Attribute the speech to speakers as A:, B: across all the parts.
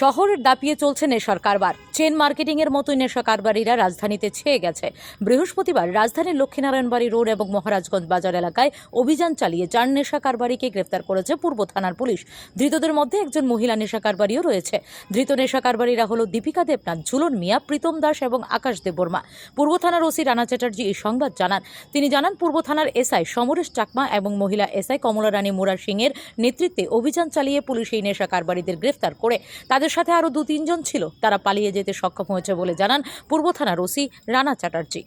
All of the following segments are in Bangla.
A: শহর দাপিয়ে চলছে নেশার কারবার। চেন মার্কেটিং এর মতোই নেশা কারবারিরা রাজধানীতে ছেয়ে গেছে। বৃহস্পতিবার রাজধানীর লক্ষ্মীনারায়ণবাড়ি রোড এবং মহারাজগঞ্জ বাজার এলাকায় অভিযান চালিয়ে চার নেশা কারবারিকে গ্রেফতার করেছে পূর্ব থানার পুলিশ। ধৃতদের মধ্যে একজন মহিলা নেশা কারবারিও রয়েছে। ধৃত নেশা কারবারিরা হল দীপিকা দেবনাথ, ঝুলন মিয়া, প্রীতম দাস এবং আকাশ দেববর্মা। পূর্ব থানার ওসি রানা চ্যাটার্জি এই সংবাদ জানান। তিনি জানান, পূর্ব থানার এসআই সমরেশ চাকমা এবং মহিলা এসআই কমলা রানী মুরার সিং এর নেতৃত্বে অভিযান চালিয়ে পুলিশ এই নেশা কারবারিদের গ্রেফতার করে। তাদের সাথে আরও দু তিনজন ছিল। তারা পালিয়ে যেতে সক্ষম হয়েছে বলে জানান পূর্ব থানার ওসি রানা চ্যাটার্জি।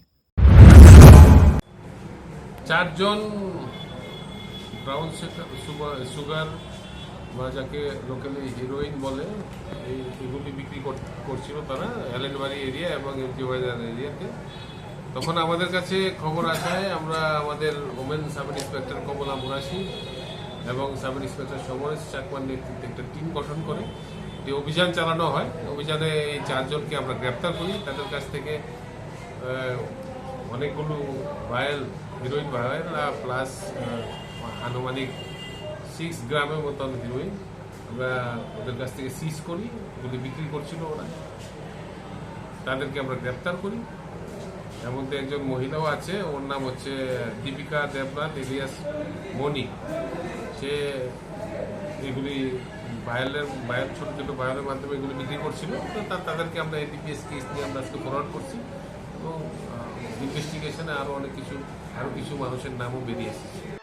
B: চারজন ব্রাউন সুগার বা যাকে লোকালি হিরোইন বলে, এই এগুলি বিক্রি কর- করছিল তারা অ্যালেনবাড়ি এরিয়া এবং এমজি বাজার এরিয়াতে তখন আমাদের কাছে খবর আসায় আমরা আমাদের women sub inspector Kamala Murashi এবং সাব ইন্সপেক্টর সমরেশ চাকমার নেতৃত্বে একটা টিম গঠন করে। যে অভিযান চালানো হয়, অভিযানে এই চারজনকে আমরা গ্রেপ্তার করি। তাদের কাছ থেকে অনেকগুলো ভায়াল হিরোইন ভায়াল প্লাস আনুমানিক সিক্স গ্রামের মতন হিরোইন আমরা ওদের কাছ থেকে সিজ করি। ওগুলি বিক্রি করছিল ওরা। তাদেরকে আমরা গ্রেপ্তার করি। এর মধ্যে একজন মহিলাও আছে, ওর নাম হচ্ছে দীপিকা দেবনাথ ইলিয়াস মনি। সে এগুলি বায়ালের বায়াল ছোট ছোট বায়ালের মাধ্যমে এগুলি বিক্রি করছিল। তো তাদেরকে আমরা এডিপিএস কেস নিয়ে আমরা আজকে ফরওয়ার্ড করছি। এবং ইনভেস্টিগেশনে আরও অনেক কিছু আরও কিছু মানুষের নামও বেরিয়ে এসেছে।